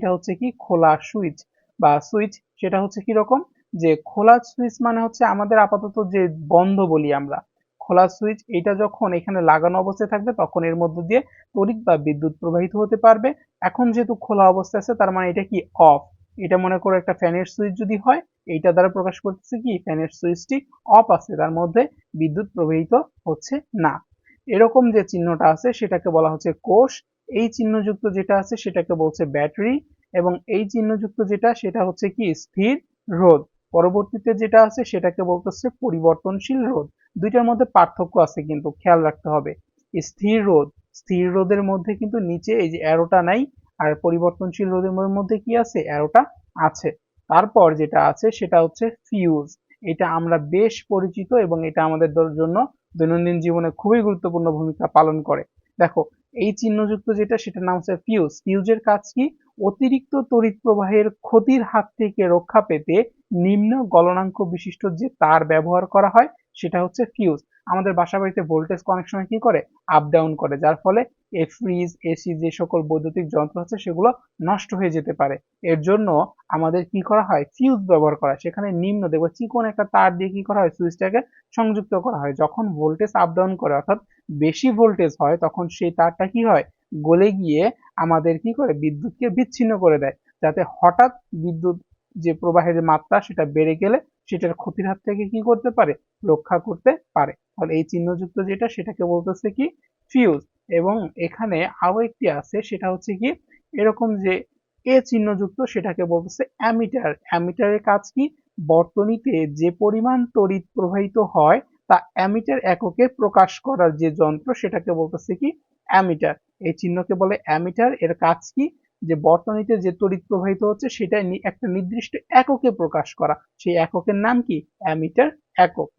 এটা হচ্ছে কি খোলা সুইচ বা সুইচ সেটা হচ্ছে কি রকম? যে খোলা সুইচ মানে হচ্ছে আমাদের আপাতত যে বন্ধ বলি আমরা। খোলা সুইচ এটা যখন এখানে লাগানো অবস্থায় থাকবে তখন এর মধ্য দিয়ে তড়িৎ বা বিদ্যুৎ প্রবাহিত হতে পারবে। এখন যেহেতু খোলা অবস্থায় আছে তার মানে এটা কি অফ? এটা মনে করো একটা ফ্যানের সুইচ যদি হয়, এইটা দ্বারা প্রকাশ করতেছে কি ফ্যানের সুইচটি অফ আছে, তার মধ্যে বিদ্যুৎ প্রবাহিত হচ্ছে না। এরকম যে চিহ্নটা আছে সেটাকে বলা হচ্ছে কোষ এই চিহ্নযুক্ত যেটা আছে সেটাকে বলছে ব্যাটারি এবং এই চিহ্নযুক্ত যেটা, সেটা হচ্ছে কি স্থির রোধ। পরবর্তীতে যেটা আছে সেটাকে বলতেছে পরিবর্তনশীল রোধ। দুইটার মধ্যে পার্থক্য আছে কিন্তু, খেয়াল রাখতে হবে। স্থির রোধ, স্থির রোধের মধ্যে কিন্তু নিচে এই যে অ্যারোটা নাই, আর পরিবর্তনশীল রোধের মধ্যে কি আছে? অ্যারোটা আছে। তারপর যেটা আছে সেটা হচ্ছে ফিউজ এটা আমরা বেশ পরিচিত এবং এটা আমাদের জন্য দৈনন্দিন জীবনে খুবই গুরুত্বপূর্ণ ভূমিকা পালন করে। দেখো এই চিহ্নযুক্ত যেটা, সেটার নাম হচ্ছে ফিউজ ফিউজের কাজ কি? অতিরিক্ত তড়িৎ প্রবাহের ক্ষতির হাত থেকে রক্ষা পেতে নিম্ন গলনাঙ্ক বিশিষ্ট যে তার ব্যবহার করা হয়, সেটা হচ্ছে ফিউজ আমাদের বাসা বাড়িতে ভোল্টেজ কানেকশনে কি করে? আপ ডাউন করে, যার ফলে এই ফ্রিজ এসি যে সকল বৈদ্যুতিক যন্ত্র আছে সেগুলো নষ্ট হয়ে যেতে পারে। এর জন্য আমাদের কি করা হয়? ফিউজ ব্যবহার করা সেখানে নিম্ন দেখব, চিকন একটা তার দিয়ে কি করা হয়? সুইচটাকে সংযুক্ত করা হয়। যখন ভোল্টেজ আপ ডাউন করে, অর্থাৎ বেশি ভোল্টেজ হয়, তখন সেই তারটা কি হয়? গলে গিয়ে আমাদের কি করে? বিদ্যুৎকে বিচ্ছিন্ন করে দেয়। যাতে হঠাৎ বিদ্যুৎ যে প্রবাহের মাত্রা সেটা বেড়ে গেলে সেটার ক্ষতির হাত থেকে কি করতে পারে? রক্ষা করতে পারে। তাহলে এই চিহ্নযুক্ত যেটা সেটাকে বলতেছে কি ফিউজ এবং এখানে আরও একটি আছে, সেটা হচ্ছে কি এরকম যে এ চিহ্নযুক্ত সেটাকে বলতেছে অ্যামিটার। অ্যামিটারের কাজ কি? বর্তনীতে যে পরিমাণ তড়িৎ প্রবাহিত হয় তা অ্যামিটার এককে প্রকাশ করার যে যন্ত্র সেটাকে বলতেছে কি অ্যামিটার। এই চিহ্নকে বলে অ্যামিটার। এর কাজ কি? যে বর্তনীতে যে তড়িৎ প্রবাহিত হচ্ছে সেটা একটা নির্দিষ্ট এককে প্রকাশ করা। সেই এককের নাম কি? অ্যামিটার একক।